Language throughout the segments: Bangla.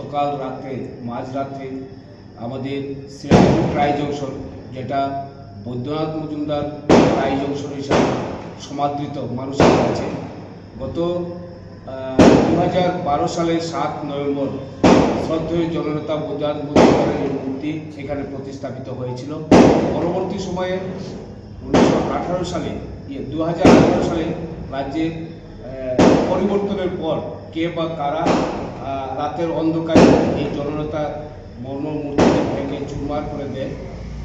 গতকাল রাতে মাঝরাতে আমাদের শ্রীরামপুর ট্রাই জংশন, যেটা বৈদ্যনাথ মজুমদার ট্রাই জংশন হিসাবে সমাদৃত মানুষের কাছে, গত দু হাজার বারো সালের সাত নভেম্বর শ্রদ্ধেয় জননেতা বৈদ্যনাথ মজুমদারের মূর্তি এখানে প্রতিস্থাপিত হয়েছিল। পরবর্তী সময়ে উনিশশো আঠারো সালে ইয়ে দু হাজার আঠারো সালে রাজ্যের পরিবর্তনের পর কে বা কারা রাতের অন্ধকারে এই জননেতা মর্ম মূর্তিকে ভেঙে চুরমার করে দেয়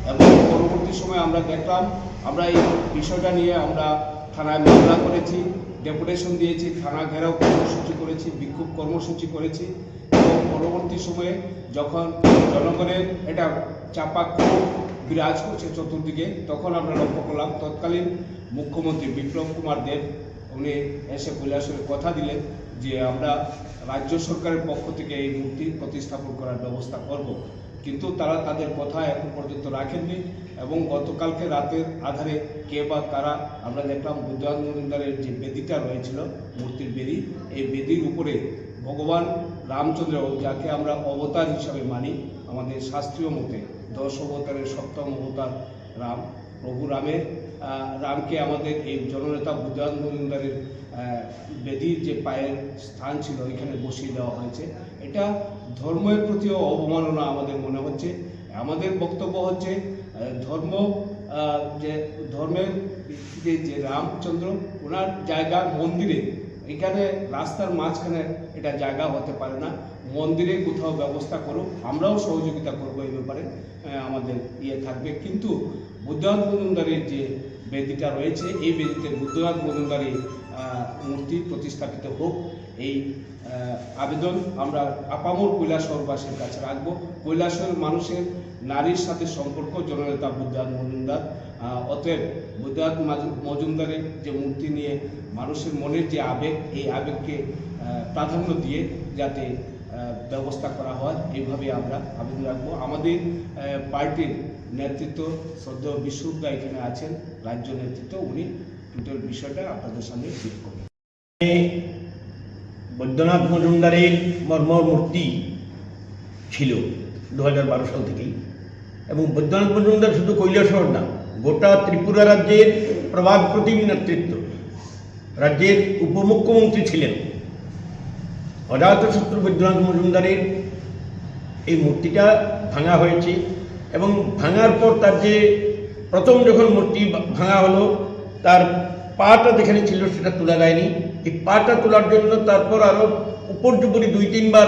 এবং পরবর্তী সময় আমরা দেখলাম, আমরা এই বিষয়টা নিয়ে আমরা থানায় মামলা করেছি, ডেপুটেশন দিয়েছি, থানা ঘেরাও কর্মসূচি করেছি, বিক্ষোভ কর্মসূচি করেছি এবং পরবর্তী সময়ে যখন জনগণের এটা চাপা বিরাজ করছে চতুর্দিকে, তখন আমরা লক্ষ্য করলাম, তৎকালীন মুখ্যমন্ত্রী বিপ্লব কুমার দেব, উনি এসে কৈলাসের কথা দিলেন যে আমরা রাজ্য সরকারের পক্ষ থেকে এই মূর্তি প্রতিস্থাপন করার ব্যবস্থা করব। কিন্তু তারা তাদের কথা এখন পর্যন্ত রাখেননি এবং গতকালকে রাতের আধারে কে বা কারা আমরা দেখলাম বুদ্ধবান মজুমদারের যে বেদিটা রয়েছিল, মূর্তির বেদি, এই বেদির উপরে ভগবান রামচন্দ্র যাকে আমরা অবতার হিসাবে মানি, আমাদের শাস্ত্রীয় মতে দশ অবতারের সপ্তম অবতার রাম, প্রভু রামের রামকে আমাদের এই জননেতা বুদ্ধবান মজুমদারের বেদির যে পায়ের স্থান ছিল, ওইখানে বসিয়ে দেওয়া হয়েছে। এটা ধর্মের প্রতিও অবমাননা আমাদের মনে হচ্ছে। আমাদের বক্তব্য হচ্ছে ধর্ম যে ধর্মের যে রামচন্দ্র, ওনার জায়গা মন্দিরে, এখানে রাস্তার মাঝখানে এটা জায়গা হতে পারে না। মন্দিরে কোথাও ব্যবস্থা করুক আমরাও সহযোগিতা করব এই ব্যাপারে আমাদের ইয়ে থাকবে। কিন্তু বুদ্ধনাথ মজুমদারের যে বেদিটা রয়েছে, এই বেদিতে বুদ্ধনাথ মজুমদারের মূর্তি প্রতিস্থাপিত হোক, এই আবেদন আমরা আপামর কৈলাসহরবাসীর কাছে রাখব। কৈলাসহর মানুষের নারীর সাথে সম্পর্ক, জননেতা বুদ্ধনাথ মজুমদার অতএব বুদ্ধনাথ মজুমদারের যে মূর্তি নিয়ে মানুষের মনের যে আবেগ, এই আবেগকে প্রাধান্য দিয়ে যাতে ব্যবস্থা করা হয় এইভাবে আমরা আবেদন রাখব। আমাদের পার্টির নেতৃত্ব শ্রদ্ধেয় বিশ্বদা এখানে আছেন, রাজ্য নেতৃত্ব, উনি টোটাল বিষয়টা আপনাদের সামনে ব্রিফ করবেন। বৈদ্যনাথ মজুমদারের মর্মর মূর্তি ছিল দু হাজার বারো সাল থেকেই। এবং বৈদ্যনাথ মজুমদার শুধু কৈলাসহর না, গোটা ত্রিপুরা রাজ্যের প্রভাব প্রতিম নেতৃত্ব। রাজ্যের উপমুখ্যমন্ত্রী ছিলেন। অজাতশত্রু বৈদ্যনাথ মজুমদারের এই মূর্তিটা ভাঙা হয়েছে এবং ভাঙার পর তার যে প্রথম যখন মূর্তি ভাঙা হলো, তার পাটা যেখানে ছিল সেটা তোলা যায়নি। এই পাটা তোলার জন্য তারপর আরও উপর্যুপরি দুই, তিনবার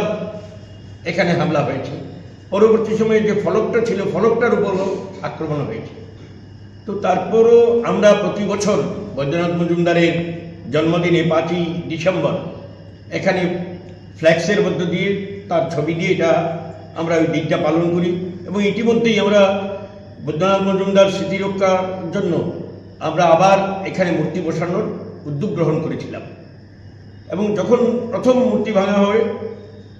এখানে হামলা হয়েছে। পরবর্তী সময়ে যে ফলকটা ছিল, ফলকটার উপরও আক্রমণ হয়েছে। তো তারপরও আমরা প্রতি বছর বৈদ্যনাথ মজুমদারের জন্মদিনে পাঁচই ডিসেম্বর এখানে ফ্ল্যাক্সের মধ্য দিয়ে তার ছবি দিয়ে এটা আমরা ওই দিনটা পালন করি। এবং ইতিমধ্যেই আমরা বৈদ্যনাথ মজুমদার স্মৃতি রক্ষার জন্য আমরা আবার এখানে মূর্তি বসানোর উদ্যোগ গ্রহণ করেছিলাম। এবং যখন প্রথম মূর্তি ভাঙা হয়,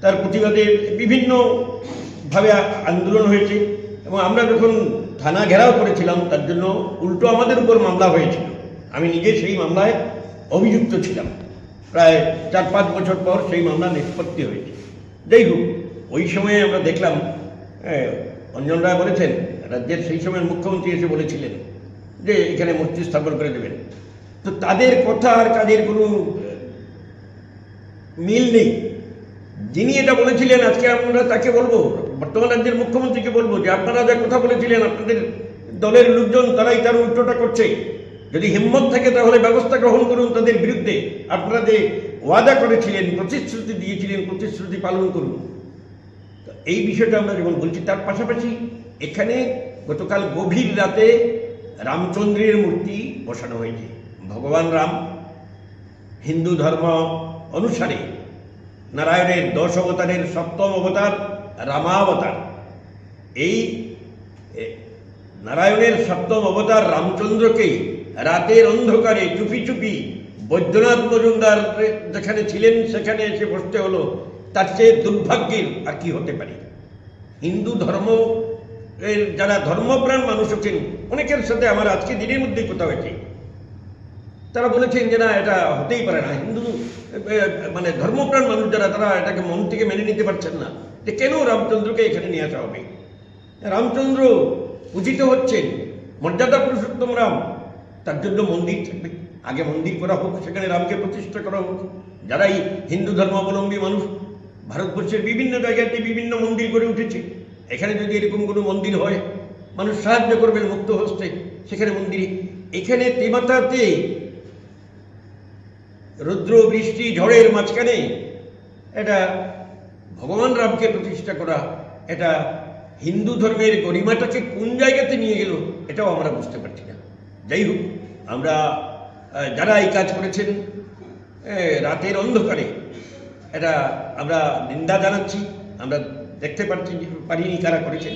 তার প্রতিবাদে বিভিন্নভাবে আন্দোলন হয়েছে। এবং আমরা যখন থানা ঘেরাও করেছিলাম, তার জন্য উল্টো আমাদের উপর মামলা হয়েছিল। আমি নিজে সেই মামলায় অভিযুক্ত ছিলাম। প্রায় চার পাঁচ বছর পর সেই মামলা নিষ্পত্তি হয়েছে। যাই হোক, ওই সময়ে আমরা দেখলাম অঞ্জন রায় বলেছেন, রাজ্যের সেই সময়ের মুখ্যমন্ত্রী এসে বলেছিলেন যে এখানে মূর্তি স্থাপন করে দেবেন। তো তাদের কথা আর কাজের কোনো মিল নেই। যিনি এটা বলেছিলেন, আজকে আমরা তাকে বলব, বর্তমান রাজ্যের মুখ্যমন্ত্রীকে বলব যে আপনারা যা কথা বলেছিলেন, আপনাদের দলের লোকজন তারাই তার উল্টোটা করছে। যদি হিম্মত থাকে তাহলে ব্যবস্থা গ্রহণ করুন তাদের বিরুদ্ধে। আপনারা যে ওয়াদা করেছিলেন, প্রতিশ্রুতি দিয়েছিলেন, প্রতিশ্রুতি পালন করুন। এই বিষয়টা আমরা যেমন বলছি, তার পাশাপাশি এখানে গতকাল গভীর রাতে রামচন্দ্রের মূর্তি বসানো হয়েছে। ভগবান রাম হিন্দু ধর্ম অনুসারে নারায়ণের দশ অবতারের সপ্তম অবতার, রামাবতার। এই নারায়ণের সপ্তম অবতার রামচন্দ্রকে রাতের অন্ধকারে চুপি চুপি বৈদ্যনাথ মজুমদার যেখানে ছিলেন, সেখানে এসে বসতে হলো। তার চেয়ে দুর্ভাগ্যের আর কি হতে পারে? হিন্দু ধর্ম এর যারা ধর্মপ্রাণ মানুষ আছেন, অনেকের সাথে আমার আজকে দিনের মধ্যেই কথা হয়েছে। তারা বলেছেন যে না, এটা হতেই পারে না। হিন্দু মানে ধর্মপ্রাণ মানুষ যারা, তারা এটাকে মন থেকে মেনে নিতে পারছেন না। যে কেন রামচন্দ্রকে এখানে নিয়ে আসা হবে? রামচন্দ্র পূজিত হচ্ছেন মর্যাদা পুরুষোত্তম রাম। তার জন্য মন্দির থাকবে। আগে মন্দির করা হোক, সেখানে রামকে প্রতিষ্ঠা করা হোক। যারাই হিন্দু ধর্মাবলম্বী মানুষ, ভারতবর্ষের বিভিন্ন জায়গাতে বিভিন্ন মন্দির গড়ে উঠেছে। এখানে যদি এরকম কোনো মন্দির হয়, মানুষ সাহায্য করবেন মুক্ত হস্তে। সেখানে মন্দিরে, এখানে তেমাতাতে রুদ্র বৃষ্টি ঝড়ের মাঝখানে এটা ভগবান রামকে প্রতিষ্ঠা করা, এটা হিন্দু ধর্মের গরিমাটাকে কোন জায়গাতে নিয়ে গেল, এটাও আমরা বুঝতে পারছি না। যাই হোক আমরা যারা এই কাজ করেছেন রাতের অন্ধকারে, এটা আমরা নিন্দা জানাচ্ছি, আমরা দেখতে পাচ্ছি, পারিনি কারা করেছেন।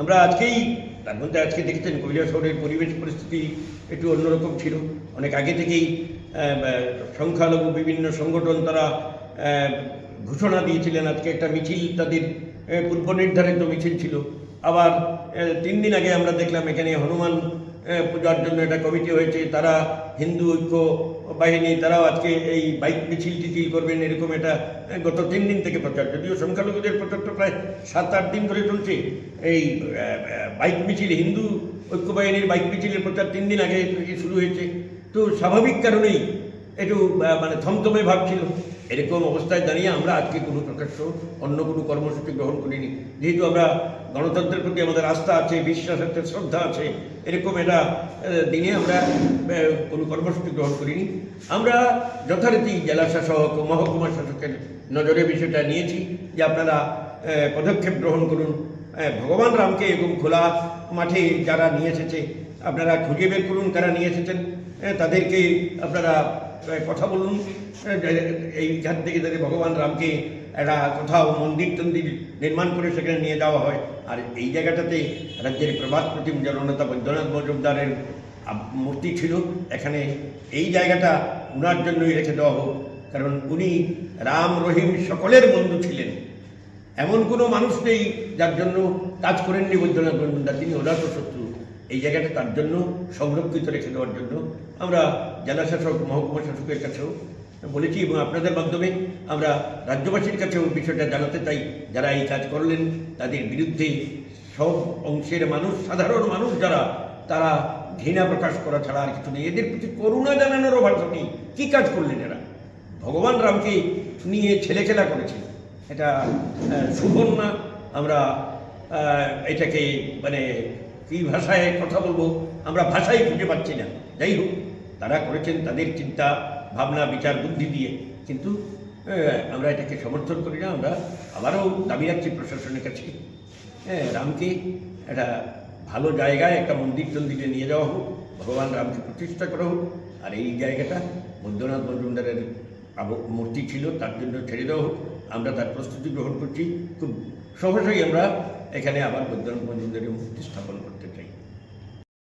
আমরা আজকেই, তার মধ্যে আজকে দেখছেন কৈলা শহরের পরিবেশ পরিস্থিতি একটু অন্যরকম ছিল। অনেক আগে থেকেই সংখ্যালঘু বিভিন্ন সংগঠন তারা ঘোষণা দিয়েছিলেন, আজকে একটা মিছিল তাদের পূর্ব নির্ধারিত মিছিল ছিল। আবার তিন দিন আগে আমরা দেখলাম এখানে হনুমান পূজার জন্য একটা কমিটি হয়েছে, তারা হিন্দু ঐক্য বাহিনী, তারাও আজকে এই বাইক মিছিল টিছিল করবেন, এরকম এটা গত তিন দিন থেকে প্রচার। যদিও সংখ্যালঘুদের প্রচারটা প্রায় সাত, আট দিন ধরে চলছে, এই বাইক মিছিল, হিন্দু ঐক্য বাহিনীর বাইক মিছিলের প্রচার তিন দিন আগে শুরু হয়েছে। তো স্বাভাবিক কারণেই একটু মানে থমথমে ভাব ছিল। এরকম অবস্থায় দাঁড়িয়ে আমরা আজকে কোনো প্রকাশ্য অন্য কোনো কর্মসূচি গ্রহণ করিনি। যেহেতু আমরা গণতন্ত্রের প্রতি আমাদের আস্থা আছে বিশ্বাস আছে শ্রদ্ধা আছে, এরকম এটা দিনে আমরা কোনো কর্মসূচি গ্রহণ করিনি। আমরা যথারীতি জেলা শাসক মহকুমা শাসকের নজরে বিষয়টা নিয়েছি যে আপনারা পদক্ষেপ গ্রহণ করুন। ভগবান রামকে এবং খোলা মাঠে যারা নিয়ে এসেছে, আপনারা খুঁজে বের করুন কারা নিয়ে এসেছেন। তাদেরকে আপনারা কথা বলুন। এইখান থেকে যাতে ভগবান রামকে একটা কোথাও মন্দির টন্দির নির্মাণ করে সেখানে নিয়ে যাওয়া হয়। আর এই জায়গাটাতে রাজ্যের প্রভাত প্রতিম জননেতা বৈদ্যনাথ মজুমদারের মূর্তি ছিল। এখানে এই জায়গাটা উনার জন্যই রেখে দেওয়া হোক। কারণ উনি রাম, রহিম সকলের বন্ধু ছিলেন। এমন কোনো মানুষ নেই যার জন্য কাজ করেননি বৈদ্যনাথ মজুমদার। তিনি ওনার শত্রু। এই জায়গাটা তার জন্য সংরক্ষিত রেখে দেওয়ার জন্য আমরা জেলা শাসক মহকুমা শাসকের কাছেও বলেছি এবং আপনাদের মাধ্যমে আমরা রাজ্যবাসীর কাছেও বিষয়টা জানাতে চাই। যারা এই কাজ করলেন তাদের বিরুদ্ধে সব অংশের মানুষ সাধারণ মানুষ যারা তারা ঘৃণা প্রকাশ করা ছাড়া আর কিছু নেই। এদের প্রতি করুণা জানানোরও ভাষা নেই। কী কাজ করলেন এরা? ভগবান রামকে নিয়ে ছেলেখেলা করেছে এটা আহ, শুভ না আমরা এটাকে মানে কী ভাষায় কথা বলব? আমরা ভাষাই খুঁজে পাচ্ছি না। যাই হোক তারা করেছেন তাদের চিন্তা ভাবনা, বিচার, বুদ্ধি দিয়ে। কিন্তু আমরা এটাকে সমর্থন করি না, আমরা আবারও দাবি রাখছি প্রশাসনের কাছে। হ্যাঁ রামকে একটা ভালো জায়গায় একটা মন্দির টন্দিরে নিয়ে যাওয়া হোক, ভগবান রামকে প্রতিষ্ঠা করা হোক, আর এই জায়গাটা বৈদ্যনাথ মজুমদারের মূর্তি ছিল, তার জন্য ছেড়ে দেওয়া হোক। আমরা তার প্রস্তুতি গ্রহণ করছি। খুব সহজেই আমরা এখানে আবার বৈদ্যনাথ মজুমদারের মূর্তি স্থাপন করতে চাই।